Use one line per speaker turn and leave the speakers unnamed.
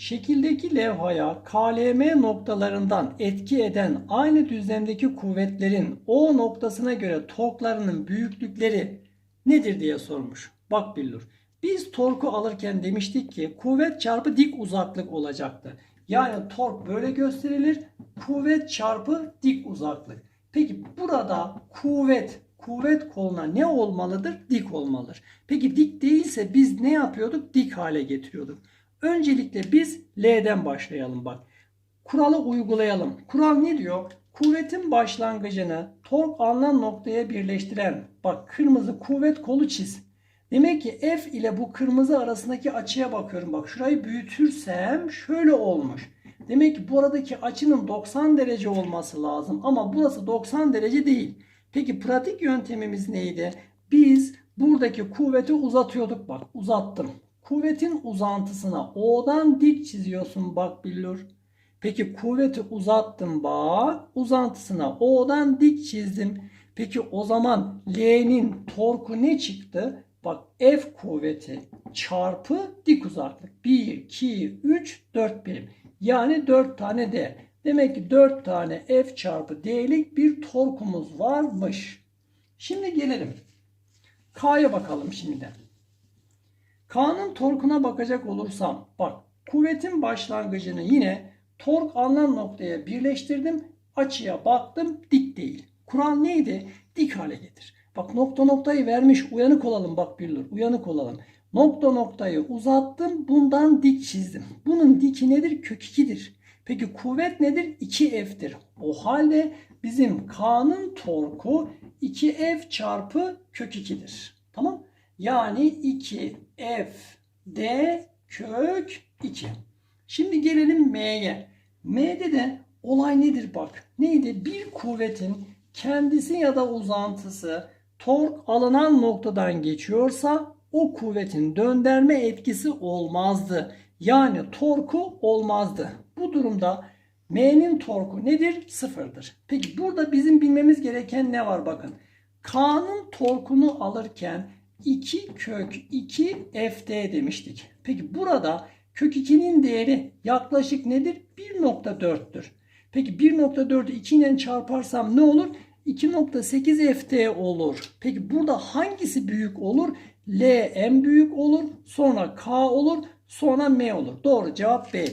Şekildeki levhaya KLM noktalarından etki eden aynı düzlemdeki kuvvetlerin O noktasına göre torklarının büyüklükleri nedir diye sormuş. Bak Billur. Biz torku alırken demiştik ki kuvvet çarpı dik uzaklık olacaktı. Yani tork böyle gösterilir. Kuvvet çarpı dik uzaklık. Peki burada kuvvet kuvvet koluna ne olmalıdır? Dik olmalıdır. Peki dik değilse biz ne yapıyorduk? Dik hale getiriyorduk. Öncelikle biz L'den başlayalım bak. Kuralı uygulayalım. Kural ne diyor? Kuvvetin başlangıcını tork alınan noktaya birleştiren bak kırmızı kuvvet kolu çiz. Demek ki F ile bu kırmızı arasındaki açıya bakıyorum. Bak şurayı büyütürsem şöyle olmuş. Demek ki buradaki açının 90 derece olması lazım. Ama burası 90 derece değil. Peki pratik yöntemimiz neydi? Biz buradaki kuvveti uzatıyorduk. Bak uzattım. Kuvvetin uzantısına O'dan dik çiziyorsun bak billur. Peki kuvveti uzattım bak. Uzantısına O'dan dik çizdim. Peki o zaman L'nin torku ne çıktı? Bak F kuvveti çarpı dik uzaklık. 1, 2, 3, 4 birim. Yani 4 tane D. Demek ki 4 tane F çarpı D'lik bir torkumuz varmış. Şimdi gelelim. K'ya bakalım şimdi. K'nın torkuna bakacak olursam bak kuvvetin başlangıcını yine tork alınan noktaya birleştirdim. Açıya baktım dik değil. Kural neydi? Dik hale getir. Bak nokta noktayı vermiş. Uyanık olalım bak billur. Uyanık olalım. Nokta noktayı uzattım. Bundan dik çizdim. Bunun diki nedir? Kök 2'dir. Peki kuvvet nedir? 2F'tir. O halde bizim K'nın torku 2F çarpı kök 2'dir. Yani 2F D kök 2. Şimdi gelelim M'ye. M'de de olay nedir bak. Neydi? Bir kuvvetin kendisi ya da uzantısı tork alınan noktadan geçiyorsa o kuvvetin döndürme etkisi olmazdı. Yani torku olmazdı. Bu durumda M'nin torku nedir? Sıfırdır. Peki burada bizim bilmemiz gereken ne var bakın. K'nın torkunu alırken 2 kök 2 FD demiştik. Peki burada kök 2'nin değeri yaklaşık nedir? 1.4'tür. Peki 1.4'ü 2 ile çarparsam ne olur? 2.8 FT olur. Peki burada hangisi büyük olur? L en büyük olur. Sonra K olur. Sonra M olur. Doğru cevap B.